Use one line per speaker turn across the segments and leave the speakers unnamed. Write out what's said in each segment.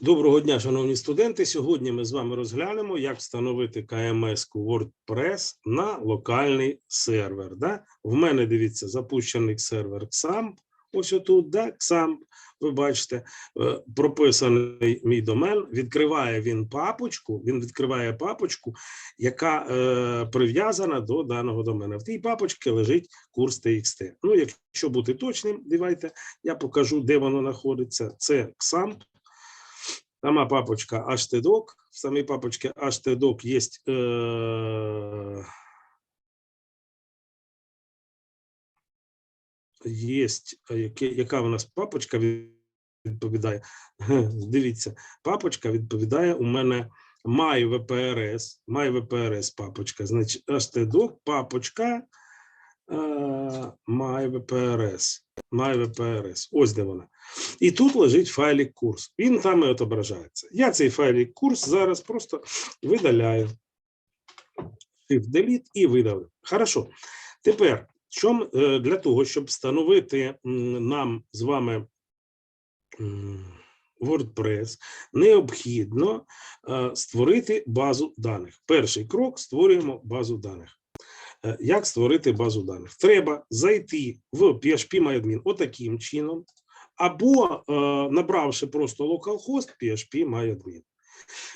Доброго дня, шановні студенти. Сьогодні ми з вами розглянемо, як встановити КМС-ку WordPress на локальний сервер. Да? В мене дивіться запущений сервер XAMPP. Ось отут, да, XAMPP. Ви бачите, е, прописаний мій домен. Відкриває він папочку. Він відкриває папочку, яка е, прив'язана до даного домена. В тій папочці лежить курс TXT. Ну, якщо бути точним, давайте я покажу, де воно знаходиться. Це XAMPP. Сама папочка HTDoc. В самій папочці HTDoc є е, Єсть, а яке, яка у нас папочка відповідає? Дивіться, папочка відповідає у мене MyVPRS, MyVPRS папочка, значить HTDoc, папочка MyVPRS, MyVPRS, ось де вона. І тут лежить файлик курс. Він там і отображається. Я цей файлик курс зараз просто видаляю. Shift-Delete і видалив. Хорошо. Тепер що е, для того, щоб встановити нам з вами WordPress, необхідно е, створити базу даних. Перший крок створюємо базу даних. Е, Як створити базу даних? Треба зайти в PHP-MyAdmin отаким чином, або е, набравши просто localhost PHP-MyAdmin.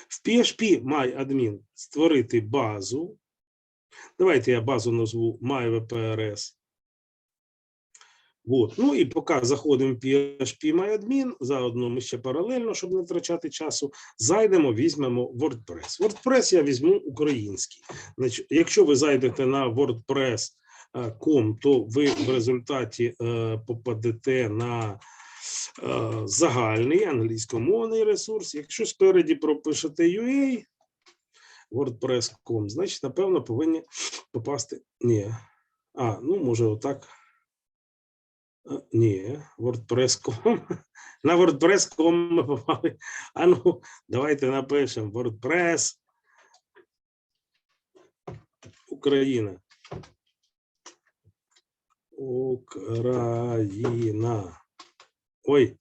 В PHP-MyAdmin створити базу. Давайте я базу назву MyVPRS. Вот. Ну і поки заходимо в PHP MyAdmin, заодно ми ще паралельно, щоб не втрачати часу, зайдемо, візьмемо WordPress. WordPress я візьму український. Значить, якщо ви зайдете на WordPress.com, то ви в результаті е, попадете на е, загальний англійськомовний ресурс. Якщо спереді пропишете UA, WordPress.com, значить, напевно, повинні попасти. Ні. А, ну, може, отак. Ні, WordPress.com. На WordPress.com ми попали. А ну, давайте напишемо WordPress. Україна. Україна. Ой,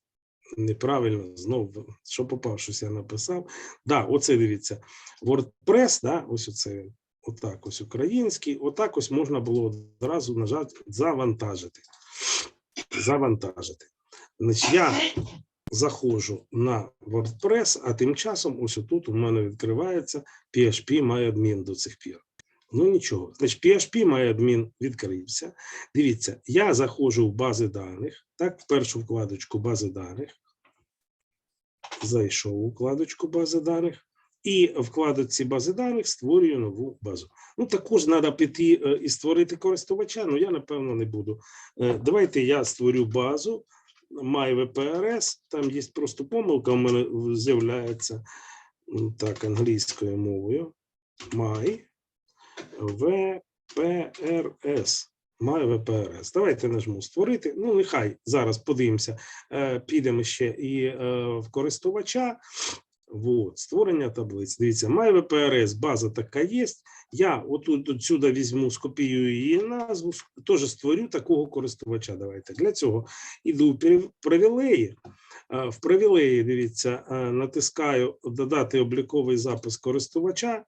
неправильно, знову, що попав, щось я написав. Да, оце дивіться. WordPress, да, ось оце він. Отак ось український. Отак ось можна було одразу нажати завантажити. Завантажити. Значить, я заходжу на WordPress, а тим часом ось тут у мене відкривається PHP MyAdmin до цих пір. Ну нічого. Значить, PHP MyAdmin відкрився. Дивіться, я заходжу в бази даних, так, в першу вкладочку бази даних. Зайшов у вкладочку бази даних. І в вкладочці бази даних створюю нову базу. Ну, також треба піти е, і створити користувача, але я, напевно, не буду. Е, Давайте я створю базу MyVPRS, там є просто помилка, у мене з'являється так, англійською мовою. My VPRS. MyVPRS. Давайте нажму створити. Ну, нехай зараз подивимося. Е, Підемо ще і в користувача. Вот, створення таблиць. Дивіться, MyVPRS, база така є. Я отут отсюда візьму, скопіюю її назву, теж створю такого користувача. Давайте. Для цього іду в привілеї. Е, В привілеї, дивіться, е, натискаю додати обліковий запис користувача.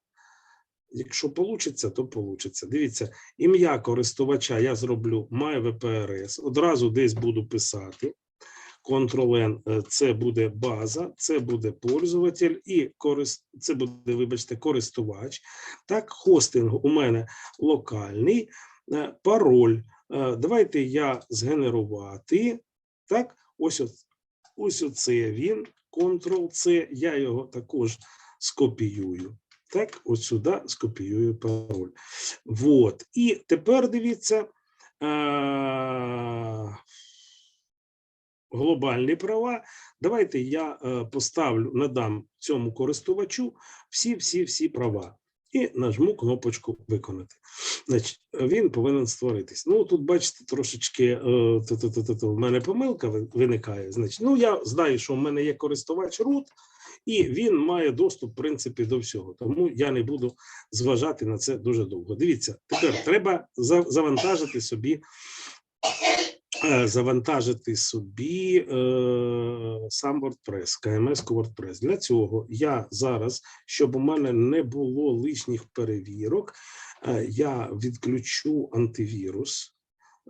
Якщо вийде, то вийде. Дивіться, ім'я користувача я зроблю MyVPRS. Одразу десь буду писати. Ctrl-N – це буде база, це буде пользователь і корис... це буде, вибачте, користувач. Так, хостинг у мене локальний. Е, Пароль. е, Давайте я згенерувати. Так, ось, ось оце він. Ctrl-C. Я його також скопіюю. Так, ось сюди скопіюю пароль. Вот. І тепер дивіться. Глобальні права. Давайте я е, поставлю, надам цьому користувачу всі, всі, всі права. І нажму кнопочку виконати. Значить, він повинен створитись. Ну, тут, бачите, трошечки е, ту-ту-ту-ту, в мене помилка виникає. Значить, ну я знаю, що в мене є користувач root, і він має доступ, в принципі, до всього. Тому я не буду зважати на це дуже довго. Дивіться, тепер треба завантажити собі завантажити собі е, сам WordPress, KMS WordPress. Для цього я зараз, щоб у мене не було лишніх перевірок, е, я відключу антивірус.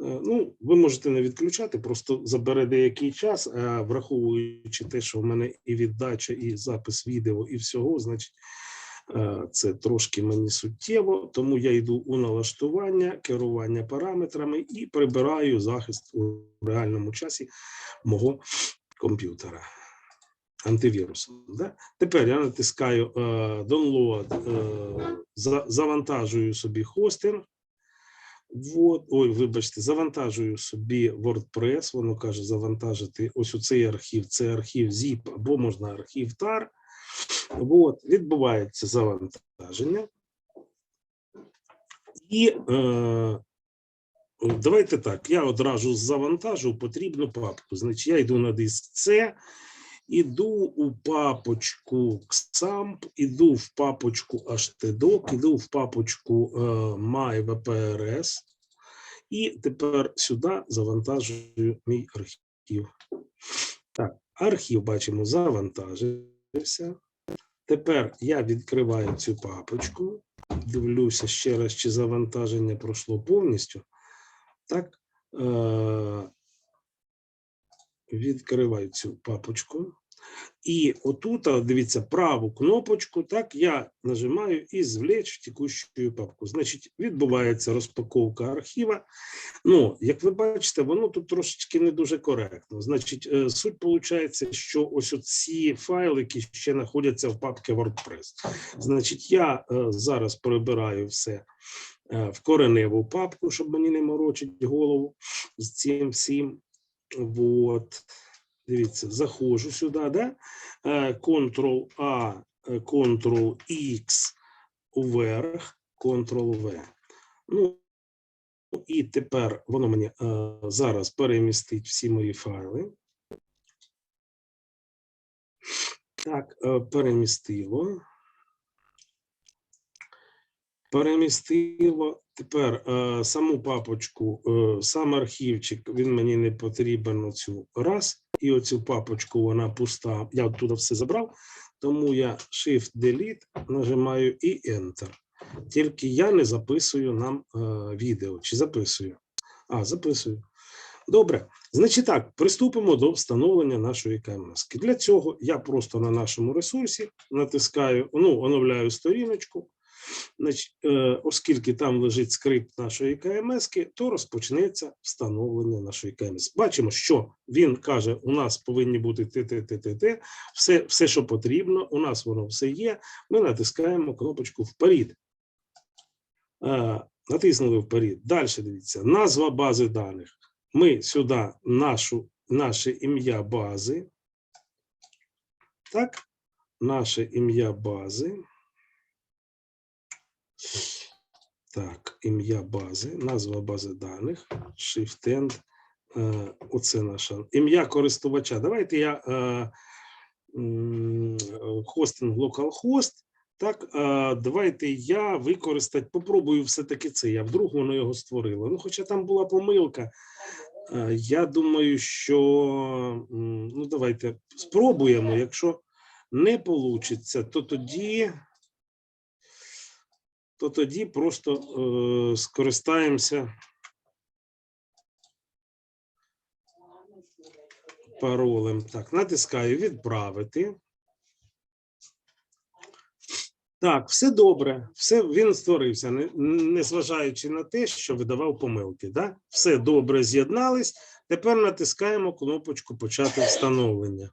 Е, Ну, ви можете не відключати, просто забере деякий час, а враховуючи те, що в мене і віддача, і запис відео, і всього, значить, е, це трошки мені суттєво, тому я йду у налаштування, керування параметрами і прибираю захист у реальному часі мого комп'ютера антивірусом. Да? Тепер я натискаю е, download, е, за, завантажую собі хостинг. Вот, ой, вибачте, завантажую собі WordPress, воно каже завантажити ось у цей архів, це архів ZIP або можна архів TAR. От, відбувається завантаження. І е, давайте так, я одразу завантажу потрібну папку. Значить, я йду на диск C, іду у папочку XAMPP, іду в папочку HTDoc, іду в папочку е, MyVPRS, і тепер сюди завантажую мій архів. Так, архів бачимо, завантажився. Тепер я відкриваю цю папочку, дивлюся ще раз, чи завантаження пройшло повністю. Так, е- відкриваю цю папочку. І отут, дивіться, праву кнопочку, так, я нажимаю і звлечь в текущу папку. Значить, відбувається розпаковка архіва. Ну, як ви бачите, воно тут трошечки не дуже коректно. Значить, е, суть виходить, що ось ці файлики ще знаходяться в папці WordPress. Значить, я е, зараз прибираю все е, в кореневу папку, щоб мені не морочити голову з цим всім. Вот. Дивіться, заходжу сюди, да? Е, Ctrl-A, е, Ctrl-X вверх, Ctrl-V. Ну, і тепер воно мені е, зараз перемістить всі мої файли. Так, е, перемістило. Перемістило. Тепер е, саму папочку, е, сам архівчик, він мені не потрібен оцю раз. І оцю папочку вона пуста. Я оттуда все забрав, тому я Shift-Delete нажимаю і Enter. Тільки я не записую нам е, відео. Чи записую? А, записую. Добре. Значить так, приступимо до встановлення нашої КМС. Для цього я просто на нашому ресурсі натискаю, ну, оновляю сторіночку. Е, оскільки там лежить скрипт нашої КМС, то розпочнеться встановлення нашої КМС. Бачимо, що він каже: у нас повинні бути ТТТТ, все, все, що потрібно. У нас воно все є. Ми натискаємо кнопочку вперед. Е, Натиснули вперед. Далі дивіться, назва бази даних. Ми сюди нашу, наше ім'я бази. Так, наше ім'я бази. Так, ім'я бази, назва бази даних, Shift-End. Е, Оце наша ім'я користувача. Давайте я е, хостинг localhost. Так, е, давайте я використати, попробую все-таки це. Я вдруг воно його створило. Ну, хоча там була помилка. Я думаю, що ну давайте спробуємо. Якщо не вийде, то тоді то тоді просто е, скористаємося паролем. Так, натискаю відправити. Так, все добре, все він створився, не- незважаючи на те, що видавав помилки. Да? Все добре з'єднались. Тепер натискаємо кнопочку Почати встановлення.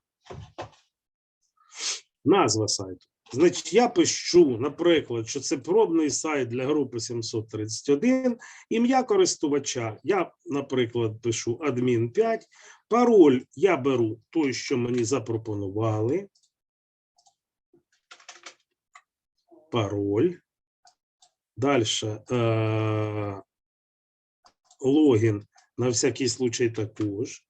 Назва сайту. Значить, я пишу, наприклад, що це пробний сайт для групи 731. Ім'я користувача. Я, наприклад, пишу адмін 5. Пароль я беру той, що мені запропонували. Пароль. Далі е- логін на всякий случай також.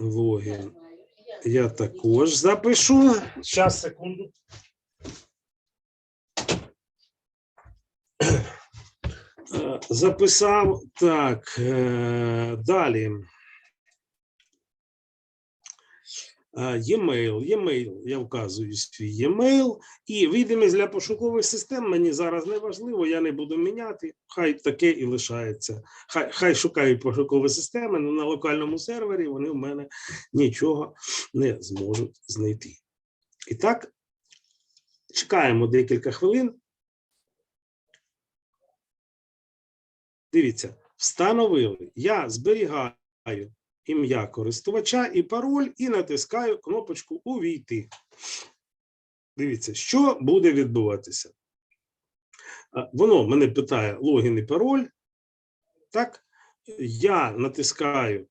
Логін я також запишу. Зараз, секунду. Е, Записав так. е, Далі. е, e-mail. E-mail, я вказую свій e-mail, і видимість для пошукових систем мені зараз не важливо, я не буду міняти. Хай таке і лишається. Хай, хай шукають пошукові системи, але на локальному сервері вони в мене нічого не зможуть знайти. І так, чекаємо декілька хвилин. Дивіться, встановили. Я зберігаю ім'я користувача і пароль, і натискаю кнопочку Увійти. Дивіться, що буде відбуватися. Воно мене питає логін і пароль. Так, я натискаю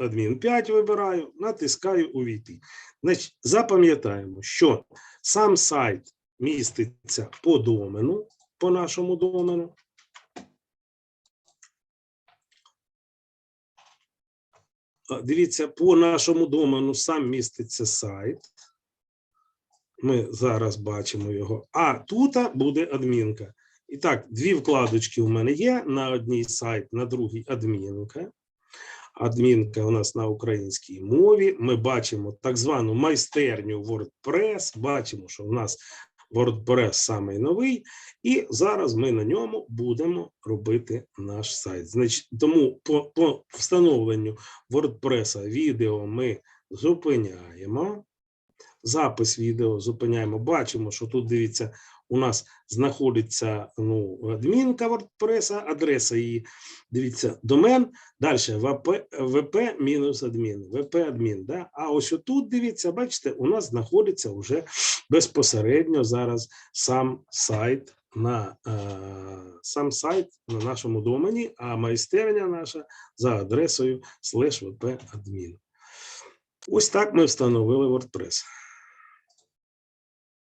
адмін 5 вибираю, натискаю увійти. Значить, запам'ятаємо, що сам сайт міститься по домену, по нашому домену. Дивіться, по нашому домену сам міститься сайт. Ми зараз бачимо його. А тут буде адмінка. І так, дві вкладочки у мене є. На одній сайт, на другій адмінка. Адмінка у нас на українській мові. Ми бачимо так звану майстерню WordPress. Бачимо, що у нас WordPress самий новий, і зараз ми на ньому будемо робити наш сайт. Значить, тому по, по встановленню WordPress відео ми зупиняємо. Запис відео зупиняємо. Бачимо, що тут дивіться, у нас знаходиться ну, адмінка WordPress, адреса її. Дивіться, домен. Далі ВП, ВП мінус адмін, ВП адмін. Да? А ось отут, дивіться, бачите, у нас знаходиться вже безпосередньо зараз сам сайт на е, сам сайт на нашому домені, а майстерня наша за адресою slash ВП адмін. Ось так ми встановили WordPress.